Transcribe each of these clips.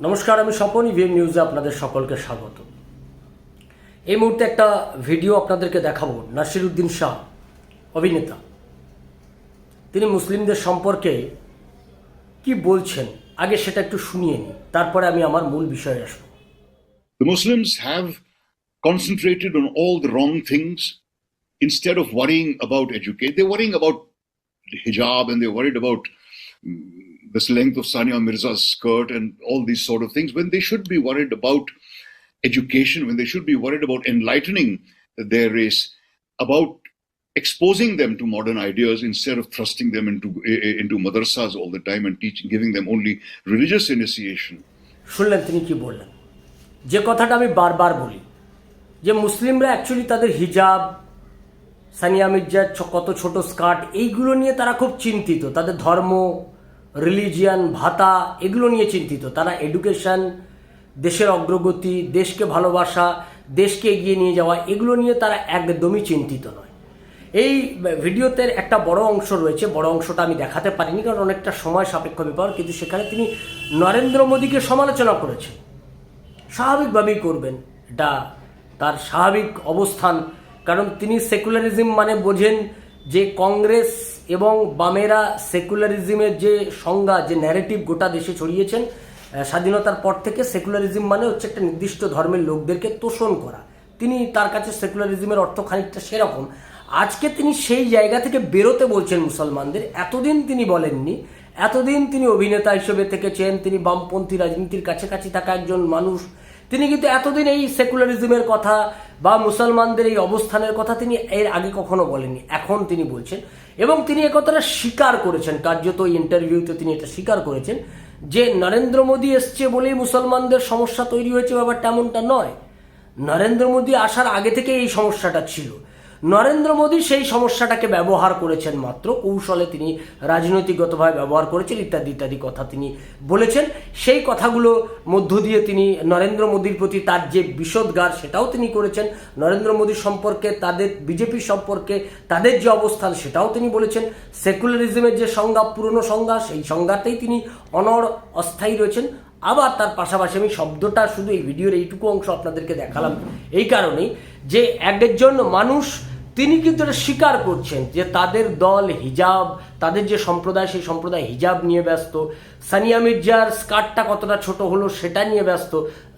নমস্কার আমি স্বপন ইভিএম নিউজে আপনাদের সকলকে স্বাগত এই মুহূর্তে একটা ভিডিও আপনাদেরকে দেখাবো নাসিরুদ্দিন শাহ অভিনেতা তিনি মুসলিমদের সম্পর্কে কি বলছেন আগে সেটা একটু শুনিয়ে নিই তারপরে আমি আমার মূল বিষয়ে আসব The Muslims have concentrated on all the wrong things instead of worrying about education. They're worrying about hijab and they're worried about mm, this length of Sania Mirza's skirt and all these sort of things when they should be worried about education, when they should be worried about enlightening their race, about exposing them to modern ideas instead of thrusting them into into madrasas all the time and teaching, giving them only religious initiation. শুনলেন তিনি কি বললেন যে কথাটা আমি বারবার বলি যে মুসলিমরা অ্যাকচুয়ালি তাদের হিজাব সানিয়া মির্জার কত ছোট স্কার্ট এইগুলো নিয়ে তারা খুব চিন্তিত তাদের ধর্ম রিলিজিয়ান ভাতা এগুলো নিয়ে চিন্তিত। তারা এডুকেশন দেশের অগ্রগতি, দেশকে ভালোবাসা, দেশকে এগিয়ে নিয়ে যাওয়া, এগুলো নিয়ে তারা একদমই চিন্তিত নয়। এই ভিডিওতে একটা বড় অংশ রয়েছে, বড় অংশটা আমি দেখাতে পারিনি কারণ অনেকটা সময় সাপেক্ষ ব্যাপার, কিন্তু সেখানে তিনি নরেন্দ্র মোদীকে সমালোচনা করেছেন। স্বাভাবিকভাবেই করবেন, এটা তার স্বাভাবিক অবস্থান। কারণ তিনি সেকুলারিজম মানে বোঝেন যে কংগ্রেস এবং বামেরা সেকুলারিজমের যে সংজ্ঞা, যে ন্যারেটিভ গোটা দেশে ছড়িয়েছেন স্বাধীনতার পর থেকে সেকুলারিজম মানে হচ্ছে একটা নির্দিষ্ট ধর্মের লোকদেরকে তোষণ করা। তিনি তার কাছে সেকুলারিজমের অর্থ খানিকটা সেরকম। আজকে তিনি সেই জায়গা থেকে বেরোতে বলছেন মুসলমানদের। এতদিন তিনি বলেননি। এতদিন তিনি অভিনেতা হিসেবে থেকেছেন। তিনি বামপন্থী রাজনীতির কাছাকাছি থাকা একজন মানুষ। তিনি কিন্তু এতদিন এই সেকুলারিজমের কথা বা মুসলমানদের এই অবস্থানের কথা তিনি এর আগে কখনো বলেননি। এখন তিনি বলছেন, এবং তিনি একথাটা স্বীকার করেছেন। কার্যত ইন্টারভিউতে তিনি এটা স্বীকার করেছেন যে, নরেন্দ্র মোদী এসছে বলেই মুসলমানদের সমস্যা তৈরি হয়েছে, ব্যাপারটা এমনটা নয়। নরেন্দ্র মোদী আসার আগে থেকে এই সমস্যাটা ছিল। নরেন্দ্র মোদী সেই সমস্যাটাকে ব্যবহার করেছেন মাত্র। কৌশলে তিনি রাজনৈতিকগতভাবে ব্যবহার করেছেন, ইত্যাদি ইত্যাদি কথা তিনি বলেছেন। সেই কথাগুলো মধ্য দিয়ে তিনি নরেন্দ্র মোদীর প্রতি তার যে বিষোদ্গার সেটাও তিনি করেছেন। নরেন্দ্র মোদী সম্পর্কে, তাদের বিজেপি সম্পর্কে, তাদের যে অবস্থান সেটাও তিনি বলেছেন। সেকুলারিজমের যে সংজ্ঞা, পুরনো সংজ্ঞা, সেই সংজ্ঞাতেই তিনি অনর অস্থায়ী রয়েছেন। আবার তার পাশাপাশি আমি শব্দটা শুধু এই ভিডিওর এইটুকু অংশ আপনাদেরকে দেখালাম। এই কারণেই যে একজন মানুষ তিনি কিন্তু এটা স্বীকার করছেন যে তাদের দল হিজাব, তাদের যে সম্প্রদায়, সেই সম্প্রদায় হিজাব নিয়ে ব্যস্ত। সানিয়া মির্জার স্কার্টটা কতটা ছোট হলো সেটা নিয়ে ব্যস্ত।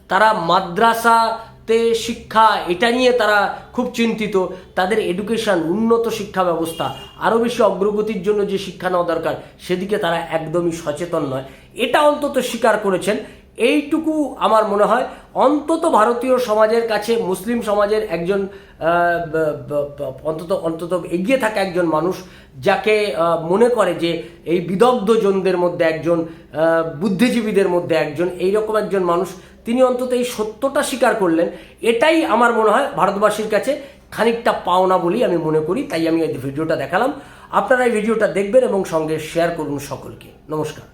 তারা মাদ্রাসাতে শিক্ষা, এটা নিয়ে তারা খুব চিন্তিত। তাদের এডুকেশন, উন্নত শিক্ষা ব্যবস্থা আরও বেশি অগ্রগতির জন্য যে শিক্ষা নেওয়া দরকার, সেদিকে তারা একদমই সচেতন নয়। এটা অন্তত স্বীকার করেছেন। এইটুকু আমার মনে হয় অন্তত ভারতীয় সমাজের কাছে, মুসলিম সমাজের একজন অন্তত অন্তত এগিয়ে থাকা একজন মানুষ যাকে মনে করে যে এই বিদগ্ধজনদের মধ্যে একজন বুদ্ধিজীবীদের মধ্যে একজন, এইরকম একজন মানুষ তিনি অন্তত এই সত্যটা স্বীকার করলেন। এটাই আমার মনে হয় ভারতবাসীর কাছে খানিকটা পাওনা বলি আমি মনে করি, তাই আমি এই ভিডিওটা দেখালাম। আপনারা এই ভিডিওটা দেখবেন এবং সঙ্গে শেয়ার করুন সকলকে। নমস্কার।